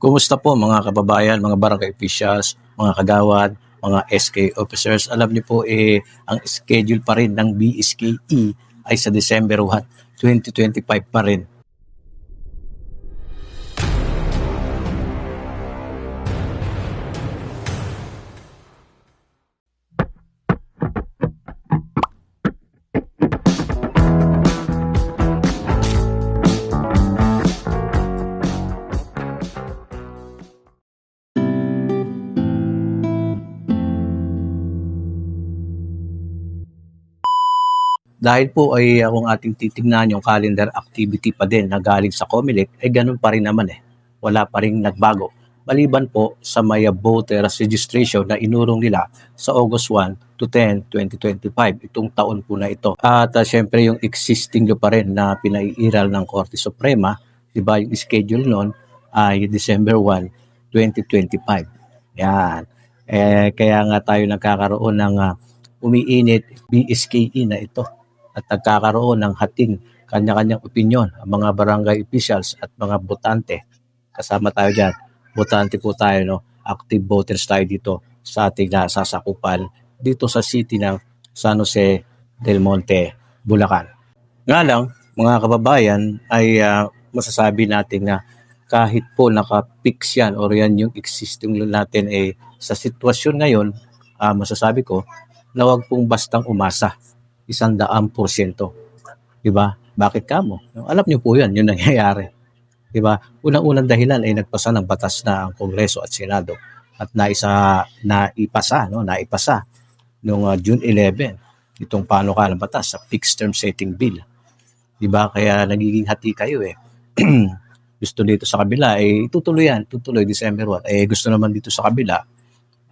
Kumusta po mga kababayan, mga barangay officials, mga kagawad, mga SK officers? Alam niyo po eh, ang schedule pa rin ng BSKE ay sa December 1, 2025 pa rin. Dahil po ay kung ating titignan yung calendar activity pa din na galing sa COMELEC, ay ganun pa rin naman eh. Wala pa rin nagbago. Maliban po sa may voters registration na inurong nila sa August 1 to 10, 2025, itong taon po na ito. At uh, syempre yung existing law pa rin na pinaiiral ng Korte Suprema, di ba yung schedule nun ay December 1, 2025. Yan. Eh, kaya nga tayo nagkakaroon ng uh, umiinit BSKE na ito at nagkakaroon ng hating kanya-kanyang opinion ang mga barangay officials at mga botante. Kasama tayo dyan. Botante po tayo, no? active voters tayo dito sa ating uh, sasakupan dito sa city ng San Jose del Monte, Bulacan. Nga lang, mga kababayan, ay uh, masasabi natin na kahit po naka-fix yan or yan yung existing natin eh, sa sitwasyon ngayon, uh, masasabi ko na wag pong bastang umasa isang daang porsyento. Diba? Bakit ka mo? Alam niyo po yan, yung nangyayari. Diba? Unang-unang dahilan ay nagpasa ng batas na ang Kongreso at Senado at naisa, naipasa, no? naipasa noong uh, June 11 itong panukalang batas sa fixed term setting bill. Diba? Kaya nagiging hati kayo eh. gusto dito sa kabila, eh, tutuloy yan, tutuloy December 1. Eh, gusto naman dito sa kabila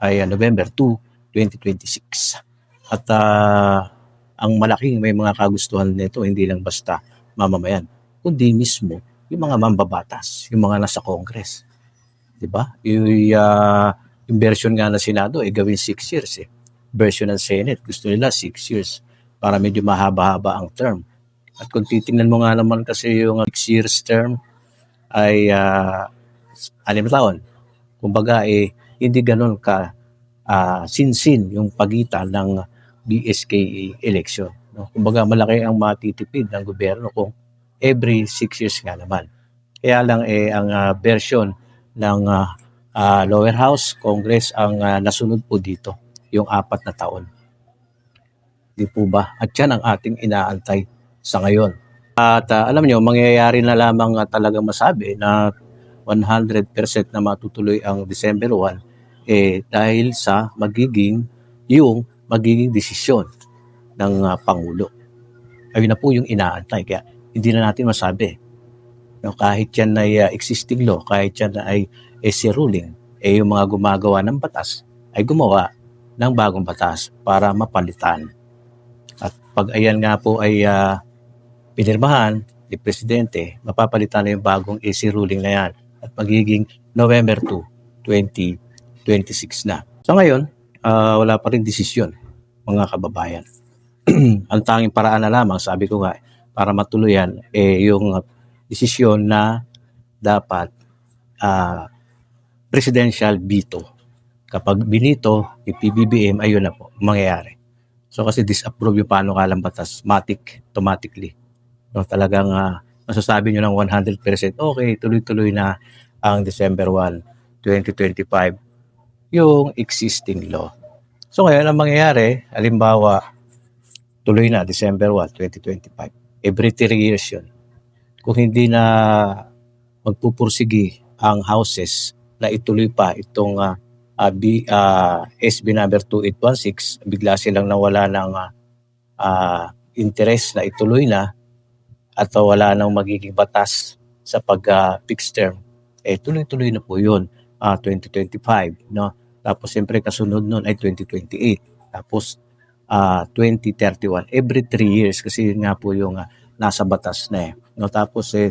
ay uh, November 2, 2026. At uh, ang malaking may mga kagustuhan nito, hindi lang basta mamamayan, kundi mismo yung mga mambabatas, yung mga nasa Congress. 'Di ba? Yung, uh, yung version nga ng Senado ay eh, gawin 6 years eh. Version ng Senate, gusto nila 6 years para medyo mahaba-haba ang term. At kung titingnan mo nga naman kasi yung 6 years term ay uh, anim taon. Kumbaga eh, hindi ganun ka uh, sinsin yung pagitan ng BSKE election. No? Kumbaga malaki ang matitipid ng gobyerno kung every 6 years nga naman. Kaya lang eh ang uh, version ng uh, uh, lower house, Congress ang uh, nasunod po dito, yung apat na taon. Di po ba? At yan ang ating inaantay sa ngayon. At uh, alam niyo, mangyayari na lamang uh, talagang masabi na 100% na matutuloy ang December 1 eh dahil sa magiging yung magiging desisyon ng uh, Pangulo. Ayun na po yung inaantay. Kaya hindi na natin masabi. No, kahit yan ay uh, existing law, kahit yan ay SC ruling, eh yung mga gumagawa ng batas ay gumawa ng bagong batas para mapalitan. At pag ayan nga po ay uh, pinirmahan ni Presidente, mapapalitan na yung bagong AC ruling na yan at magiging November 2, 2026 na. So ngayon, uh, wala pa rin desisyon, mga kababayan. Ang tanging paraan na lamang, sabi ko nga, para matuluyan, eh, yung desisyon na dapat uh, presidential veto. Kapag binito, PBBM, ayun na po, mangyayari. So kasi disapprove yung panukalang batas, matic, automatically. So talagang uh, masasabi nyo ng 100% okay, tuloy-tuloy na ang December 1, 2025 yung existing law. So ngayon ang mangyayari, halimbawa, tuloy na December 1, 2025. Every 3 years yun. Kung hindi na magpupursigi ang houses na ituloy pa itong uh, uh, B, uh, SB number 2816, bigla silang nawala ng uh, uh, interest na ituloy na at wala nang magiging batas sa pag-fixed uh, term, eh tuloy-tuloy na po yun uh, 2025, no? Tapos siyempre kasunod nun ay 2028. Tapos uh, ah, 2031. Every 3 years kasi nga po yung uh, nasa batas na eh. No, tapos eh,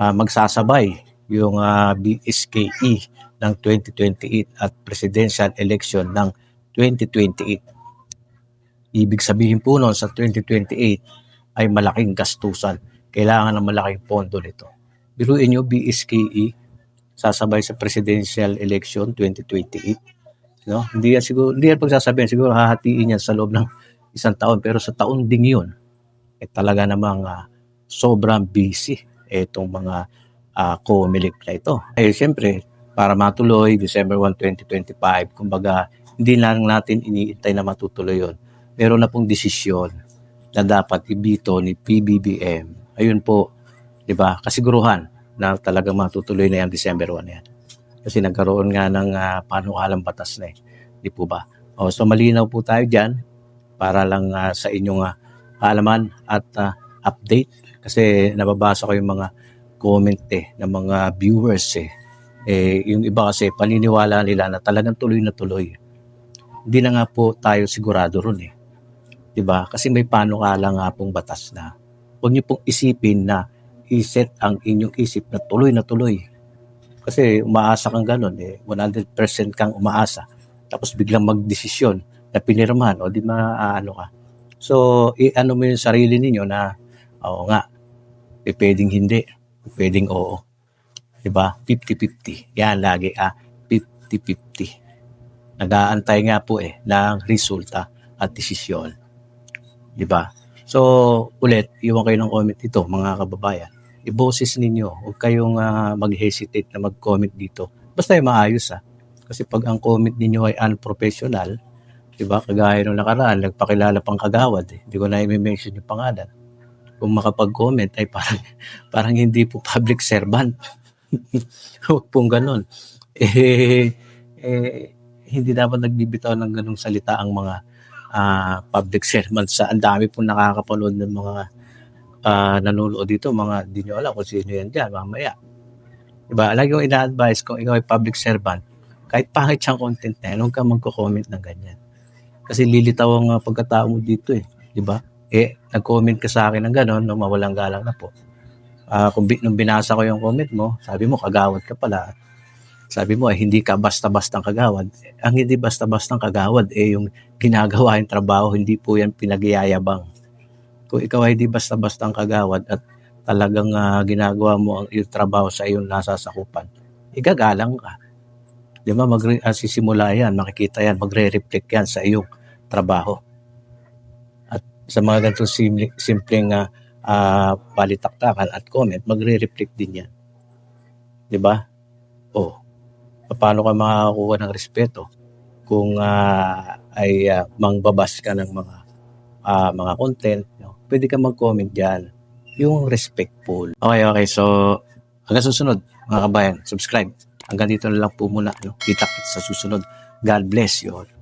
uh, magsasabay yung uh, BSKE ng 2028 at presidential election ng 2028. Ibig sabihin po noon sa 2028 ay malaking gastusan. Kailangan ng malaking pondo nito. Biruin nyo, BSKE, sasabay sa presidential election 2028. No? Hindi yan siguro, hindi yan pagsasabihin, siguro hahatiin yan sa loob ng isang taon. Pero sa taon ding yun, eh, talaga namang ah, sobrang busy itong mga uh, COMELEC na ito. Eh, siyempre, para matuloy, December 1, 2025, kumbaga, hindi lang natin iniintay na matutuloy yun. Meron na pong desisyon na dapat ibito ni PBBM. Ayun po, di ba, kasiguruhan na talagang matutuloy na yan December 1 yan. Kasi nagkaroon nga ng uh, panukalang batas na eh. Di po ba? O, so malinaw po tayo dyan para lang ah, sa inyong uh, kaalaman at ah, update. Kasi nababasa ko yung mga comment eh, ng mga viewers eh. Eh, yung iba kasi paniniwala nila na talagang tuloy na tuloy. Hindi na nga po tayo sigurado ron eh. 'Di ba? Kasi may panukala nga pong batas na. Huwag niyo pong isipin na iset ang inyong isip na tuloy na tuloy. Kasi umaasa kang ganun eh. 100% kang umaasa. Tapos biglang magdesisyon na pinirmahan o di maaano ka. So, i-ano mo yung sarili ninyo na oo nga, eh, pwedeng hindi, pwedeng oo. 'Di ba? 50-50. Yan lagi ah, 50-50. Nag-aantay nga po eh ng resulta at desisyon. 'Di ba? So, ulit, iwan kayo ng comment dito, mga kababayan. I-boses ninyo. Huwag kayong ah, mag-hesitate na mag-comment dito. Basta yung maayos ah. Kasi pag ang comment ninyo ay unprofessional, 'di ba? Kagaya nung nakaraan, nagpakilala pang kagawad eh. Hindi ko na i-mention yung pangalan. Kung makapag-comment ay parang parang hindi po public servant. Huwag pong ganun. Eh, eh, hindi dapat nagbibitaw ng ganung salita ang mga ah, public servants. Ang dami pong nakakapanood ng mga ah, nanonood dito, mga di nyo alam kung sino yan dyan, mamaya. Diba? Lagi kong ina-advise kung ikaw ay public servant, kahit pangit siyang content na yan, huwag kang magko-comment ng ganyan. Kasi lilitaw ang ah, pagkatao mo dito eh. Di ba? Eh, nag-comment ka sa akin ng gano'n, no, mawalang galang na po. Ah, kung bi- nung binasa ko yung comment mo, sabi mo, kagawad ka pala. Sabi mo, eh, hindi ka basta-bastang kagawad. Ang hindi basta-bastang kagawad, eh, yung ginagawa yung trabaho, hindi po yan pinagyayabang. Kung ikaw ay hindi basta-bastang kagawad at talagang ah, ginagawa mo ang yung trabaho sa iyong nasasakupan, igagalang ka. Di ba? Mag, ah, sisimula yan, makikita yan, magre-reflect yan sa iyong trabaho. At sa mga ganitong simple, simpleng ah, ah, palitaktakan at comment, magre-reflect din yan. Di ba? Oh, paano ka makakakuha ng respeto kung ah, ay ah, mangbabas ka ng mga ah, mga content, no? Pwede ka mag-comment diyan. Yung respectful. Okay, okay. So, hanggang susunod, mga kabayan, subscribe. Hanggang dito na lang po muna. No? Kita-kits sa susunod. God bless you all.